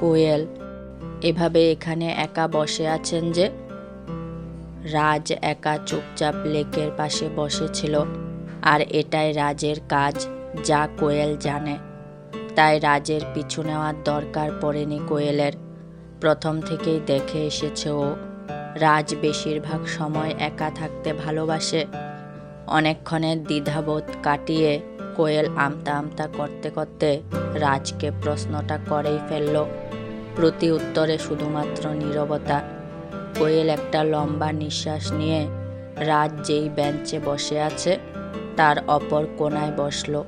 কোয়েল, এভাবে এখানে একা বসে আছেন যে? রাজ একা চুপচাপ লেকের পাশে বসেছিল, আর এটাই রাজের কাজ, যা কোয়েল জানে। তাই রাজের পিছু নেওয়ার দরকার পড়েনি কোয়েলের। প্রথম থেকেই দেখে এসেছে ও, রাজ বেশিরভাগ সময় একা থাকতে ভালোবাসে। অনেকক্ষণের দ্বিধাবোধ কাটিয়ে কোয়েল আমতা আমতা করতে করতে রাজকে প্রশ্নটা করেই ফেলল প্রতি উত্তরে শুধুমাত্র নীরবতা। কোয়েল একটা লম্বা নিঃশ্বাস নিয়ে রাজ যেই বেঞ্চে বসে আছে, তার অপর কোনায় বসল।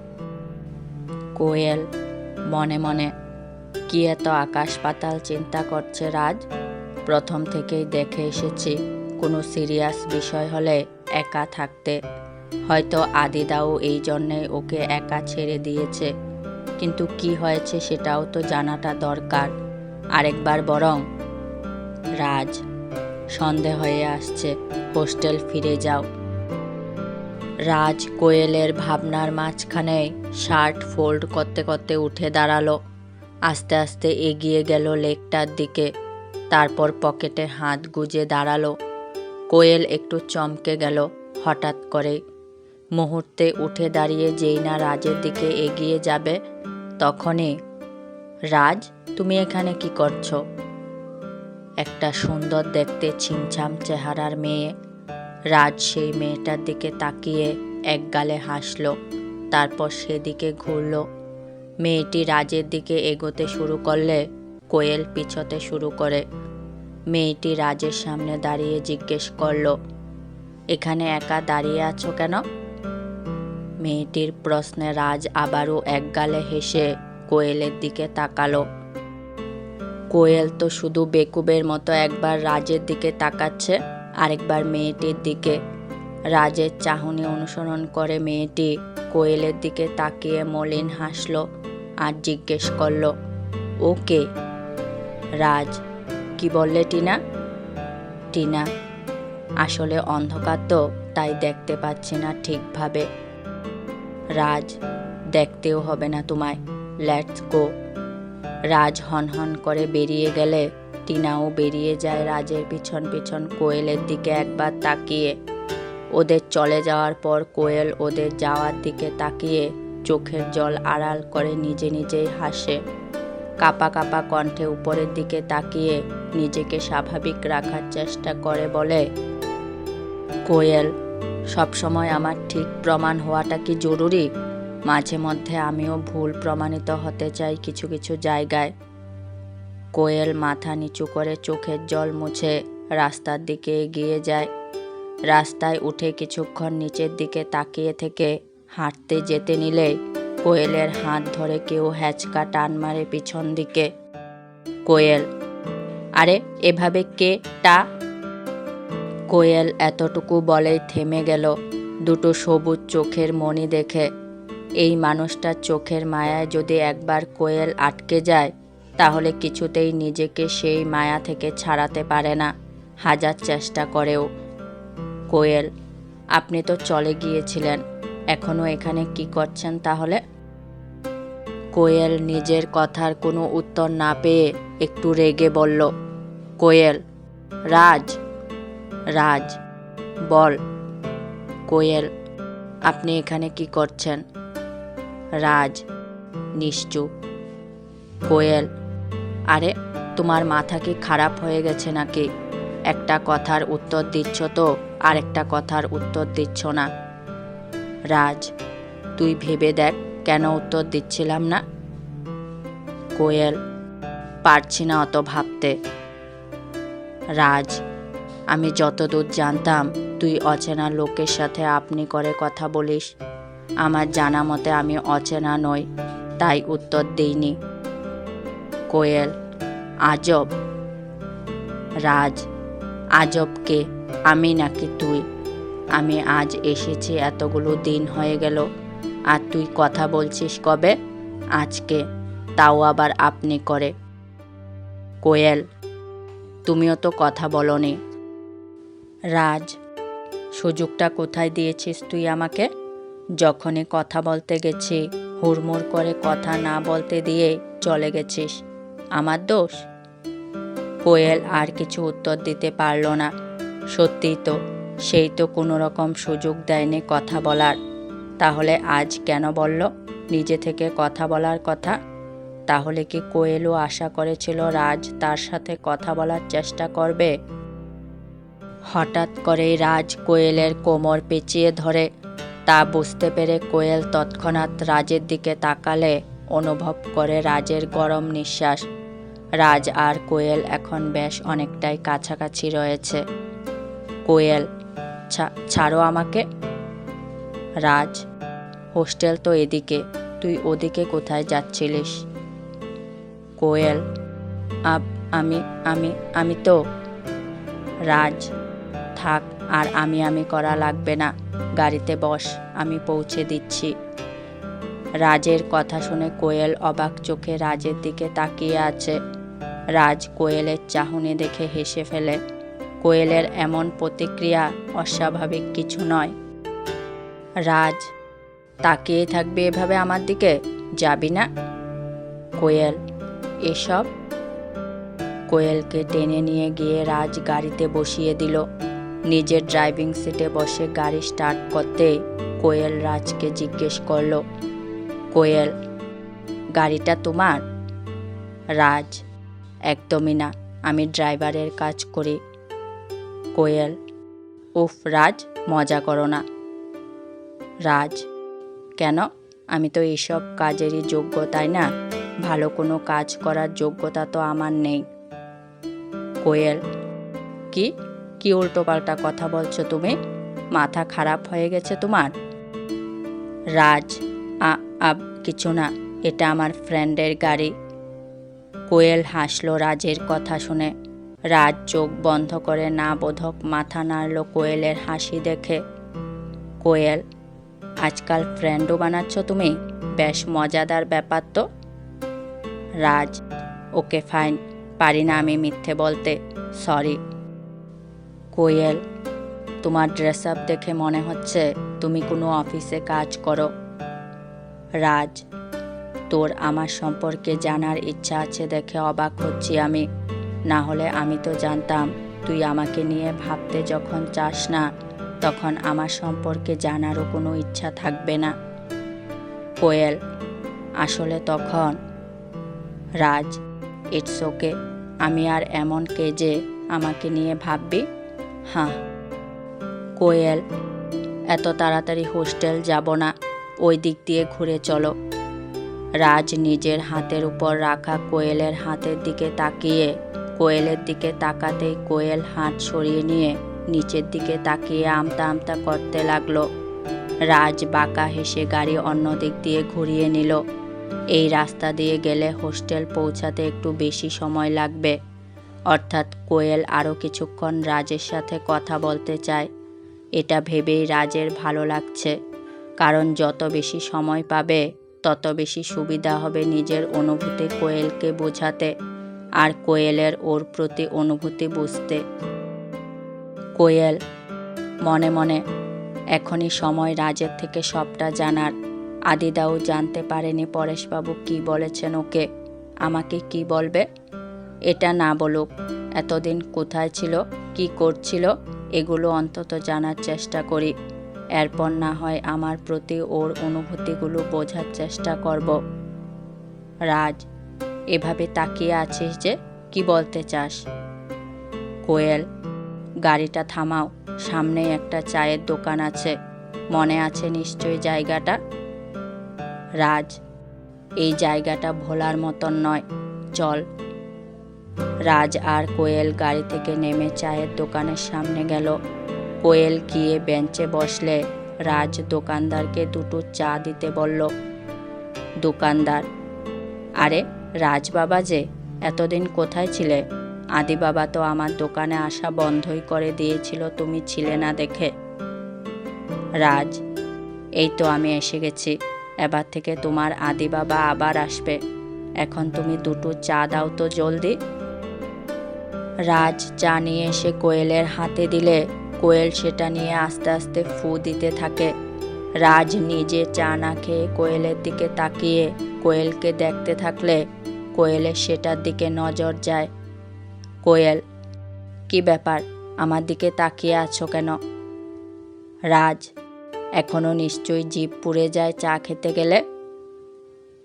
কোয়েল, মনে মনে, কি এত আকাশ পাতাল চিন্তা করছে রাজ? প্রথম থেকেই দেখে এসেছি কোনো সিরিয়াস বিষয় হলে একা থাকতে। হয়তো আদিদাও এই জন্যে ওকে একা ছেড়ে দিয়েছে। কিন্তু কি হয়েছে সেটাও তো জানাটা দরকার। আরেকবার বরং রাজ, সন্ধে হয়ে আসছে, হোস্টেল ফিরে যাও। রাজ কোয়েলের ভাবনার মাঝখানে শার্ট ফোল্ড করতে করতে উঠে দাঁড়াল। আস্তে আস্তে এগিয়ে গেল লেকটার দিকে, তারপর পকেটে হাত গুজে দাঁড়াল। কোয়েল একটু চমকে গেল হঠাৎ করে মুহূর্তে উঠে দাঁড়িয়ে যেই না রাজের দিকে এগিয়ে যাবে, তখনই, রাজ? তুমি এখানে কি করছ? একটা সুন্দর দেখতে ছিমছাম চেহারার মেয়ে। রাজ সেই মেয়েটার দিকে তাকিয়ে এক গালে হাসল, তারপর সেদিকে ঘুরল। মেয়েটি রাজের দিকে এগোতে শুরু করলে, কোয়েল পিছতে শুরু করে। মেয়েটি রাজের সামনে দাঁড়িয়ে জিজ্ঞেস করল, এখানে একা দাঁড়িয়ে আছো কেন? মেয়েটির প্রশ্নে রাজ আবারও এক গালে হেসে কোয়েলের দিকে তাকালো। কোয়েল তো শুধু বেকুবের মতো একবার রাজের দিকে তাকাচ্ছে, আরেকবার মেয়েটির দিকে। রাজের চাহনি অনুসরণ করে মেয়েটি কোয়েলের দিকে তাকিয়ে মলিন হাসলো আর জিজ্ঞেস করল ওকে রাজ। কি বললে, টিনা? টিনা, আসলে অন্ধকার তো, তাই দেখতে পাচ্ছি না ঠিকভাবে। রাজ, দেখতেও হবে না তোমায়। Let's go. রাজ হন হন করে বেরিয়ে গেলে টিনাও বেরিয়ে যায় রাজের পিছন পিছন কোয়েলের দিকে একবার তাকিয়ে। ওদের চলে যাওয়ার পর কোয়েল ওদের যাওয়ার দিকে তাকিয়ে চোখের জল আড়াল করে নিজে নিজেই হাসে। কাপা কাপা কণ্ঠে উপরের দিকে তাকিয়ে নিজেকে স্বাভাবিক রাখার চেষ্টা করে বলে, কোয়েল, সবসময় আমার ঠিক প্রমাণ হওয়াটা কি জরুরি? মাঝে মধ্যে আমিও ভুল প্রমাণিত হতে চাই কিছু কিছু জায়গায়। কোয়েল মাথা নিচু করে চোখের জল মুছে রাস্তার দিকে এগিয়ে যায়। রাস্তায় উঠে কিছুক্ষণ নিচের দিকে তাকিয়ে থেকে হাঁটতে যেতে নিলে কোয়েলের হাত ধরে কেউ হ্যাচকা টান মারে পিছন দিকে। কোয়েল, আরে, এভাবে কে? টা? কোয়েল এতটুকু বলেই থেমে গেল। দুটো সবুজ চোখের মণি দেখে এই মানুষটার চোখের মায়ায় যদি একবার কোয়েল আটকে যায়, তাহলে কিছুতেই নিজেকে সেই মায়া থেকে ছাড়াতে পারে না। হাজার চেষ্টা করেও। কোয়েল, আপনি তো চলে গিয়েছিলেন এখনও এখানে কি করছেন তাহলে? কোয়েল নিজের কথার কোনো উত্তর না পেয়ে একটু রেগে বলল, কোয়েল, রাজ রাজ, বল, কোয়েল, আপনি এখানে কি করছেন? রাজ নিশ্চুপ কোয়েল। আরে, তোমার মাথা কি খারাপ হয়ে গেছে নাকি? একটা কথার উত্তর দিচ্ছ তো আর একটা কথার উত্তর দিচ্ছ না। রাজ, তুই ভেবে দেখ কেন উত্তর দিচ্ছিলাম না? কোয়েল, পারছি না অত ভাবতে। রাজ, আমি যতদূর জানতাম তুই অচেনা লোকের সাথে আপনি করে কথা বলিস। আমার জানা মতে আমি অচেনা নই, তাই উত্তর দিইনি। কোয়েল, আজব। রাজ, আজবকে আমি নাকি তুই? আমি আজ এসেছি এতগুলো দিন হয়ে গেল, আর তুই কথা বলছিস কবে? আজকে, তাও আবার আপনি করে। কোয়েল, তুমিও তো কথা বলনি। রাজ, সুযোগটা কোথায় দিয়েছিস তুই আমাকে? যখনই কথা বলতে গেছি, হুড়মুড় করে কথা না বলতে দিয়ে চলে গেছিস। আমার দোষ? কোয়েল আর কিছু উত্তর দিতে পারল না। সত্যিই তো, সেই তো কোনো রকম সুযোগ দেয়নি কথা বলার। তাহলে আজ কেন বলল? নিজে থেকে কথা বলার কথা? তাহলে কি কোয়েলও আশা করেছিল রাজ তার সাথে কথা বলার চেষ্টা করবে? হঠাৎ করেই রাজ কোয়েলের কোমর পেঁচিয়ে ধরে তা বুঝতে পেরে কোয়েল তৎক্ষণাৎ রাজের দিকে তাকালে অনুভব করে রাজের গরম নিঃশ্বাস। রাজ আর কোয়েল এখন বেশ অনেকটাই কাছাকাছি রয়েছে। কোয়েল, "ছা- ছাড়ো আমাকে। রাজ, হোস্টেল তো এদিকে, তুই ওদিকে কোথায় যাচ্ছিলিস? কোয়েল আপ আমি আমি আমি তো। রাজ, থাক, আর আমি আমি করা লাগবে না। গাড়িতে বস, আমি পৌঁছে দিচ্ছি। রাজের কথা শুনে কোয়েল অবাক চোখে রাজের দিকে তাকিয়ে আছে। রাজ কোয়েলের চাহনি দেখে হেসে ফেলে। কোয়েলের এমন প্রতিক্রিয়া অস্বাভাবিক কিছু নয়। রাজ তাকিয়ে থাকবে এভাবে আমার দিকে? যাবি না? কোয়েল, এসব? কোয়েলকে টেনে নিয়ে গিয়ে রাজ গাড়িতে বসিয়ে দিল। নিজের ড্রাইভিং সিটে বসে গাড়ি স্টার্ট করতে কোয়েল রাজকে জিজ্ঞেস করল, কোয়েল, গাড়িটা তোমার? রাজ, একদমই না, আমি ড্রাইভারের কাজ করি। কোয়েল? উফ, রাজ, মজা করো না। রাজ? কেন? আমি তো এইসব কাজেরই যোগ্য, তাই না? ভালো কোনো কাজ করার যোগ্যতা তো আমার নেই। কোয়েল? কি? কি উল্টোপাল্টা কথা বলছো তুমি? মাথা খারাপ হয়ে গেছে তোমার? রাজ আব, কিছু না, এটা আমার ফ্রেন্ডের গাড়ি। কোয়েল হাসলো রাজের কথা শুনে। রাজ চোখ বন্ধ করে না বোধক মাথা নাড়ল কোয়েলের হাসি দেখে। কোয়েল, আজকাল ফ্রেন্ডও বানাচ্ছ তুমি? বেশ মজাদার ব্যাপার তো। রাজ, ওকে ফাইন, পারি না আমি মিথ্যে বলতে। সরি। কোয়েল, তোমার ড্রেস আপ দেখে মনে হচ্ছে তুমি কোনো অফিসে কাজ করো। রাজ, তোর আমার সম্পর্কে জানার ইচ্ছা আছে দেখে অবাক হচ্ছি আমি। না হলে আমি তো জানতাম, তুই আমাকে নিয়ে ভাবতে যখন চাস না, তখন আমার সম্পর্কে জানারও কোনো ইচ্ছা থাকবে না। কোয়েল, আসলে তখন? রাজ, ইটস ওকে, আমি আর এমন কে যে আমাকে নিয়ে ভাববি? হ্যাঁ কোয়েল, এত তাড়াতাড়ি হোস্টেল যাব না, ওই দিক দিয়ে ঘুরে চলো। রাজ নিজের হাতের উপর রাখা কোয়েলের হাতের দিকে তাকিয়ে, কোয়েলের দিকে তাকাতেই কোয়েল হাত সরিয়ে নিয়ে নিচের দিকে তাকিয়ে আমতা আমতা করতে লাগল। রাজ বাঁকা হেসে গাড়ি অন্য দিক দিয়ে ঘুরিয়ে নিল। এই রাস্তা দিয়ে গেলে হোস্টেল পৌঁছাতে একটু বেশি সময় লাগবে। অর্থাৎ কোয়েল আরও কিছুক্ষণ রাজের সাথে কথা বলতে চায়। এটা ভেবেই রাজের ভালো লাগছে, কারণ যত বেশি সময় পাবে, তত বেশি সুবিধা হবে নিজের অনুভূতি কোয়েলকে বোঝাতে আর কোয়েলের ওর প্রতি অনুভূতি বুঝতে। কোয়েল, মনে মনে, এখনই সময় রাজের থেকে সবটা জানার। আদিদাও জানতে পারেনি পরেশবাবু কি বলেছেন ওকে। আমাকে কি বলবে? এটা না বলুক। এতদিন কোথায় ছিল, কি করছিল, এগুলো অন্তত জানার চেষ্টা করি। এরপর না হয় আমার প্রতি ওর অনুভূতিগুলো বোঝার চেষ্টা করব। রাজ, এভাবে তাকিয়ে আছিস যে, কি বলতে চাস? কোয়েল, গাড়িটা থামাও সামনে একটা চায়ের দোকান আছে। মনে আছে নিশ্চয়ই জায়গাটা? রাজ, এই জায়গাটা ভোলার মতন নয়। চল রাজ আর কোয়েল গাড়ি থেকে নেমে চায়ের দোকানের সামনে গেল। কোয়েল গিয়ে বেঞ্চে বসলে। রাজ দোকানদারকে দুটো চা দিতে বলল, দোকানদার, আরে রাজ বাবা যে, এতদিন কোথায় ছিলে? আদি বাবা তো আমার দোকানে আসা বন্ধই করে দিয়েছিল, তুমি ছিলে না দেখে। রাজ, এই তো আমি এসে গেছি, এবার থেকে তোমার আদি বাবা আবার আসবে। এখন তুমি দুটো চা দাও তো জলদি। রাজ চা নিয়ে এসে কোয়েলের হাতে দিলে। কোয়েল সেটা নিয়ে আস্তে আস্তে ফু দিতে থাকে। রাজ নিজে চা না খেয়ে কোয়েলের দিকে তাকিয়ে কোয়েলকে দেখতে থাকলে কোয়েলের সেটার দিকে নজর যায়। কোয়েল, কি ব্যাপার? আমার দিকে তাকিয়ে আছো কেন? রাজ, এখনও নিশ্চয়ই জিভ পুড়ে যায় চা খেতে গেলে?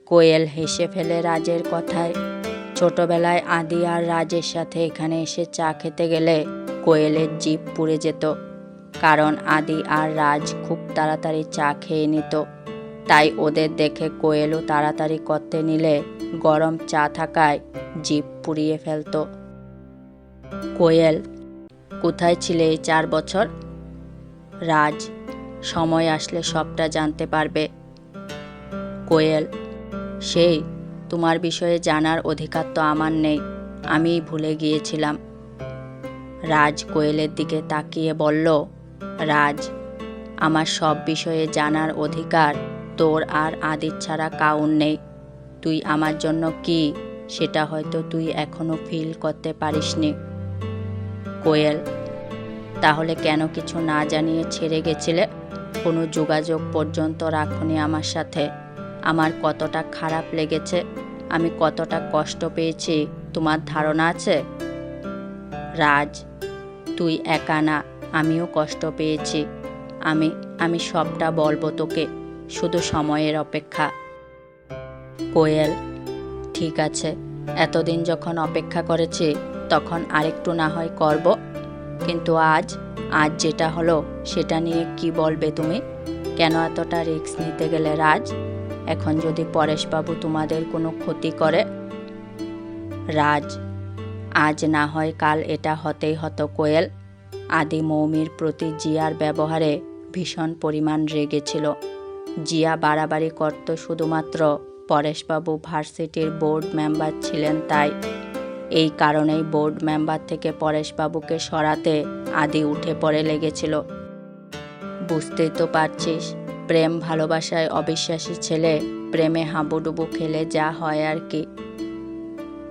কোয়েল হেসে ফেলে রাজের কথায়। ছোটবেলায় আদি আর রাজের সাথে এখানে এসে চা খেতে গেলে কোয়েলের জিভ পুড়ে যেত। কারণ আদি আর রাজ খুব তাড়াতাড়ি চা খেয়ে নিত। তাই ওদের দেখে কোয়েলও তাড়াতাড়ি করতে নিলে গরম চা থাকায় জিভ পুড়িয়ে ফেলতো। কোয়েল, কোথায় ছিলে এই চার বছর? রাজ, সময় আসলে সবটা জানতে পারবে। কোয়েল, সেই তোমার বিষয়ে জানার অধিকার তো আমার নেই। আমিই ভুলে গিয়েছিলাম। রাজ কোয়েলের দিকে তাকিয়ে বলল, রাজ, আমার সব বিষয়ে জানার অধিকার তোর আর আদির ছাড়া কাউর নেই। তুই আমার জন্য কি, সেটা হয়তো তুই এখনও ফিল করতে পারিসনি। কোয়েল, তাহলে কেন কিছু না জানিয়ে ছেড়ে গেছিলে? কোনো যোগাযোগ পর্যন্ত রাখুনি আমার সাথে। আমার কতটা খারাপ লেগেছে, আমি কতটা কষ্ট পেয়েছি, তোমার ধারণা আছে? রাজ, তুই একা না, আমিও কষ্ট পেয়েছি। আমি আমি সবটা বলব তোকে, শুধু সময়ের অপেক্ষা। কোয়েল, ঠিক আছে, এতদিন যখন অপেক্ষা করেছি, তখন আরেকটু না হয় করব। কিন্তু আজ আজ যেটা হলো, সেটা নিয়ে কি বলবে তুমি? কেন এতটা রিস্ক নিতে গেলে রাজ? এখন যদি পরেশবাবু তোমাদের কোনো ক্ষতি করে, রাজ, আজ না হয় কাল এটা হতেই হতো কোয়েল। আদি মৌমির প্রতি জিয়ার ব্যবহারে ভীষণ পরিমাণ রেগেছিল। জিয়া বাড়াবাড়ি করত শুধুমাত্র পরেশবাবু ভার্সিটির বোর্ড মেম্বার ছিলেন তাই। এই কারণেই বোর্ড মেম্বার থেকে পরেশবাবুকে সরাতে আদি উঠে পড়ে লেগেছিল। বুঝতেই তো পারছিস প্রেম ভালোবাসায় অবিশ্বাসী ছেলে, প্রেমে হাবুডুবু খেলে যা হয় আর কি।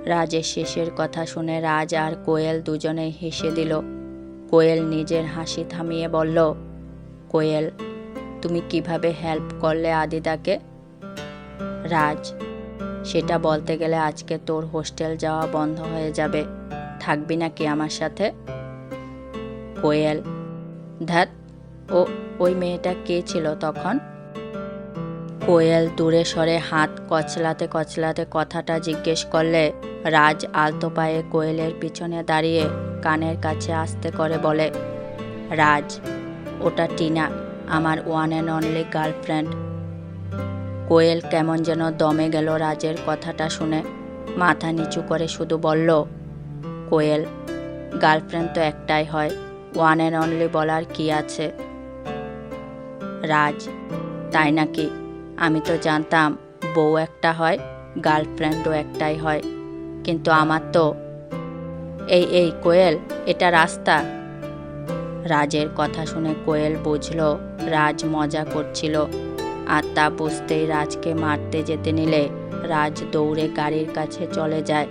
রাজের শেষের কথা শুনে রাজ আর কোয়েল দুজনেই হেসে দিল। কোয়েল নিজের হাসি থামিয়ে বলল, কোয়েল, তুমি কীভাবে হেল্প করলে আদিদাকে? রাজ, সেটা বলতে গেলে আজকে তোর হোস্টেল যাওয়া বন্ধ হয়ে যাবে। থাকবি নাকি আমার সাথে? কোয়েল ধ্যাত ও ওই মেয়েটা কে ছিল তখন? কোয়েল দূরে সরে হাত কচলাতে কচলাতে কথাটা জিজ্ঞেস করলে রাজ আলতো পায়ে কোয়েলের পিছনে দাঁড়িয়ে কানের কাছে আসতে করে বলে, রাজ, ওটা টিনা, আমার one and only girlfriend Koel কেমন যেন দমে গেল রাজের কথাটা শুনে, মাথা নিচু করে শুধু বলল, কোয়েল গার্লফ্রেন্ড তো একটাই হয় ওয়ান অ্যান্ড অনলি বলার কি আছে? রাজ। তাই নাকি? আমি তো জানতাম বউ একটা হয়, গার্লফ্রেন্ডও একটাই হয়। কিন্তু আমার তো এই এই কোয়েল, এটা রাস্তা। রাজের কথা শুনে কোয়েল বুঝল, রাজ মজা করছিল। আর তা বুঝতেই রাজকে মারতে যেতে নিলে রাজ দৌড়ে গাড়ির কাছে চলে যায়।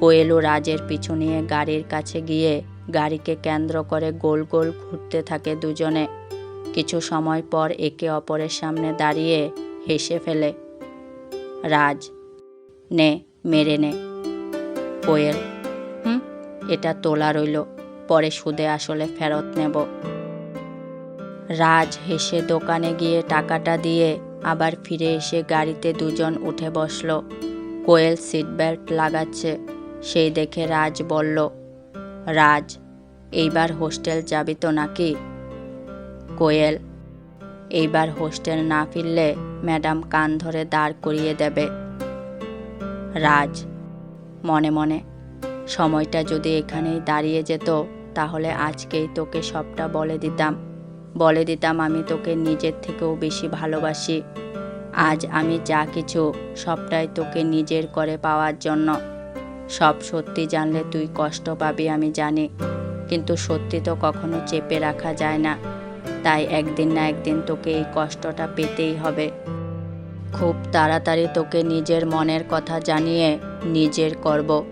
কোয়েলও রাজের পিছু নিয়ে গাড়ির কাছে গিয়ে গাড়িকে কেন্দ্র করে গোল গোল ঘুরতে থাকে দুজনে। কিছু সময় পর একে অপরের সামনে দাঁড়িয়ে হেসে ফেলে। রাজ, নে, মেরে নে। কোয়েল, হুম, এটা তোলা রইল, পরে সুদে আসলে ফেরত নেব। রাজ হেসে দোকানে গিয়ে টাকাটা দিয়ে আবার ফিরে এসে গাড়িতে দুজন উঠে বসল। কোয়েল সিট বেল্ট লাগাচ্ছে, সেই দেখে রাজ বলল, রাজ, এইবার হোস্টেল যাবি তো নাকি? কোয়েল এইবার হোস্টেল না ফিরলে ম্যাডাম কান ধরে দাঁড় করিয়ে দেবে। রাজ, মনে মনে, সময়টা যদি এখানেই দাঁড়িয়ে যেত, তাহলে আজকেই তোকে সবটা বলে দিতাম। বলে দিতাম আমি তোকে নিজের থেকেও বেশি ভালোবাসি। আজ আমি যা কিছু, সবটাই তোকে নিজের করে পাওয়ার জন্য। সব সত্যি জানলে তুই কষ্ট পাবি আমি জানি, কিন্তু সত্যি তো কখনো চেপে রাখা যায় না। তাই একদিন না একদিন তোকে এই কষ্টটা পেতেই হবে। খুব তাড়াতাড়ি তোকে নিজের মনের কথা জানিয়ে নিজের করব।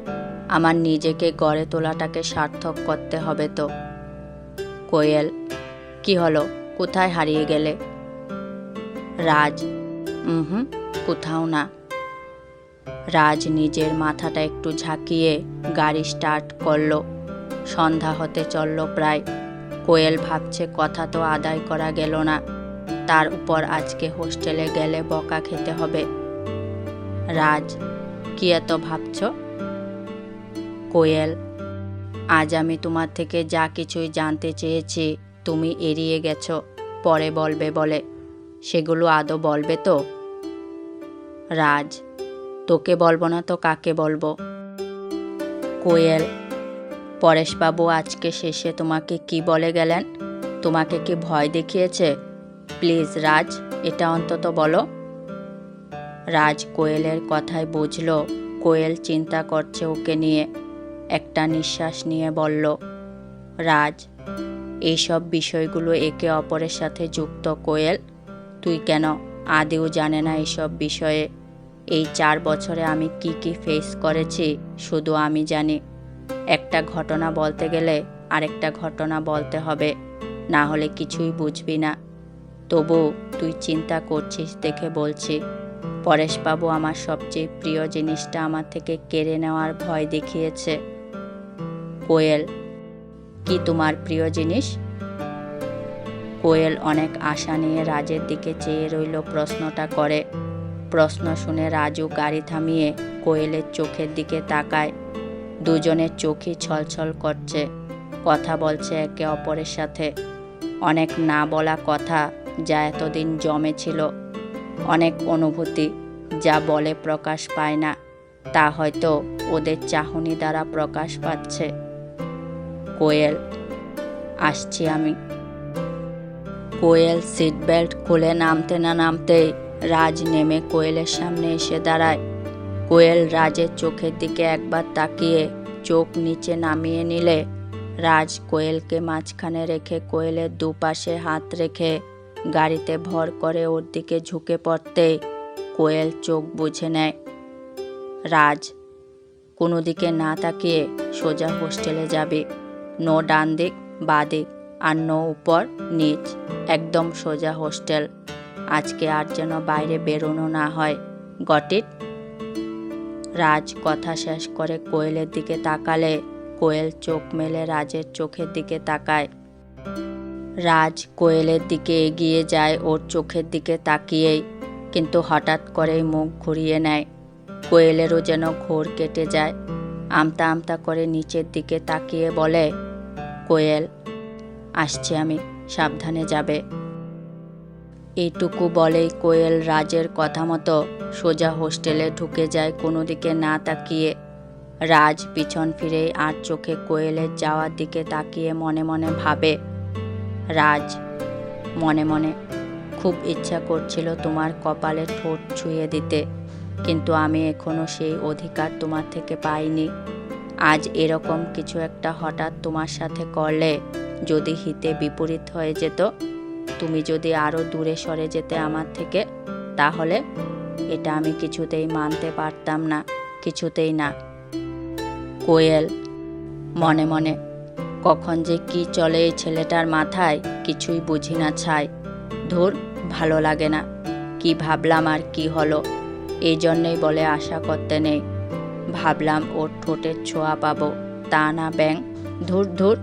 আমার নিজেকে গড়ে তোলাটাকে সার্থক করতে হবে তো। কোয়েল, কি হলো? কোথায় হারিয়ে গেলে? রাজ হুম, কোথাও না। রাজ নিজের মাথাটা একটু ঝাঁকিয়ে গাড়ি স্টার্ট করল। সন্ধ্যা হতে চলল প্রায়। কোয়েল ভাবছে, কথা তো আদায় করা গেল না। তার উপর আজকে হোস্টেলে গেলে বকা খেতে হবে। রাজ, কি এত ভাবছ? কোয়েল, আজ আমি তোমার থেকে যা কিছুই জানতে চেয়েছি, তুমি এড়িয়ে গেছো। পরে বলবে বলে। সেগুলো আদৌ বলবে তো? রাজ, তোকে বলব না তো কাকে বলব? কোয়েল পরেশবাবু আজকে শেষে তোমাকে কি বলে গেলেন? তোমাকে কি ভয় দেখিয়েছে? প্লিজ রাজ, এটা অন্তত বলো। রাজ কোয়েলের কথায় বুঝলো, কোয়েল চিন্তা করছে ওকে নিয়ে। একটা নিঃশ্বাস নিয়ে বলল, রাজ, এইসব বিষয়গুলো একে অপরের সাথে যুক্ত কোয়েল? তুই কেন? আদেও জানে না এইসব বিষয়ে। এই চার বছরে আমি কি কি ফেস করেছি, শুধু আমি জানি। একটা ঘটনা বলতে গেলে আরেকটা ঘটনা বলতে হবে। না হলে কিছুই বুঝবি না। তবু তুই চিন্তা করছিস দেখে বলছি, পরেশবাবু আমার সবচেয়ে প্রিয় জিনিসটা আমার থেকে কেড়ে নেওয়ার ভয় দেখিয়েছে। কোয়েল, কি তোমার প্রিয় জিনিস? কোয়েল অনেক আশা নিয়ে রাজের দিকে চেয়ে রইল, প্রশ্নটা করে। প্রশ্ন শুনে রাজু গাড়ি থামিয়ে কোয়েলের চোখের দিকে তাকায়। দুজনের চোখই ছলছল করছে। কথা বলছে একে অপরের সাথে। অনেক না বলা কথা যা এতদিন জমে ছিল। অনেক অনুভূতি যা বলে প্রকাশ পায় না। তা হয়তো ওদের চাহনি দ্বারা প্রকাশ পাচ্ছে। কোয়েল, আসছি আমি। কোয়েল সিট বেল্ট খুলে নামতে না নামতেই রাজ নেমে কোয়েলের সামনে এসে দাঁড়ায়। কোয়েল রাজের চোখের দিকে একবার তাকিয়ে চোখ নিচে নামিয়ে নিলে, রাজ কোয়েলকে মাঝখানে রেখে কোয়েলের দুপাশে হাত রেখে গাড়িতে ভর করে ওর দিকে ঝুঁকে পড়তে কোয়েল চোখ বুঝে নেয়। রাজ, কোনো দিকে না তাকিয়ে সোজা হোস্টেলে যাবে। নো ডান দিক, বা দিক, আর নো উপর, নিচ, একদম সোজা হোস্টেল। আজকে আর যেন বাইরে বেরোনো না হয়। গটিট রাজ কথা শেষ করে কোয়েলের দিকে তাকালে কোয়েল চোখ মেলে রাজের চোখের দিকে তাকায়। রাজ কোয়েলের দিকে এগিয়ে যায় ওর চোখের দিকে তাকিয়েই, কিন্তু হঠাৎ করেই মুখ ঘুরিয়ে নেয়। কোয়েলেরও যেন ঘোর কেটে যায়। আমতা আমতা করে নিচের দিকে তাকিয়ে বলে, কোয়েল, আসছি আমি, সাবধানে যাবে। এইটুকু বলেই কোয়েল রাজের কথা মতো সোজা হোস্টেলে ঢুকে যায় কোনো দিকে না তাকিয়ে। রাজ পিছন ফিরে আর চোখে কোয়েলের যাওয়ার দিকে তাকিয়ে মনে মনে ভাবে। রাজ, মনে মনে, খুব ইচ্ছা করছিল তোমার কপালে ঠোঁট ছুঁয়ে দিতে, কিন্তু আমি এখনও সেই অধিকার তোমার থেকে পাইনি। আজ এরকম কিছু একটা হঠাৎ তোমার সাথে করলে যদি হিতে বিপরীত হয়ে যেত তুমি যদি আরও দূরে সরে যেতে আমার থেকে, তাহলে এটা আমি কিছুতেই মানতে পারতাম না, কিছুতেই না। কোয়েল, মনে মনে, কখন যে কি চলে এই ছেলেটার মাথায় কিছুই বুঝি না ছাই। ধুর, ভালো লাগে না, কি ভাবলাম আর কি হলো, এই জন্যেই বলে আশা করতে নেই। ভাবলাম ওর ঠোঁটের ছোঁয়া পাবো, তা না ব্যাং। ধুর ধুর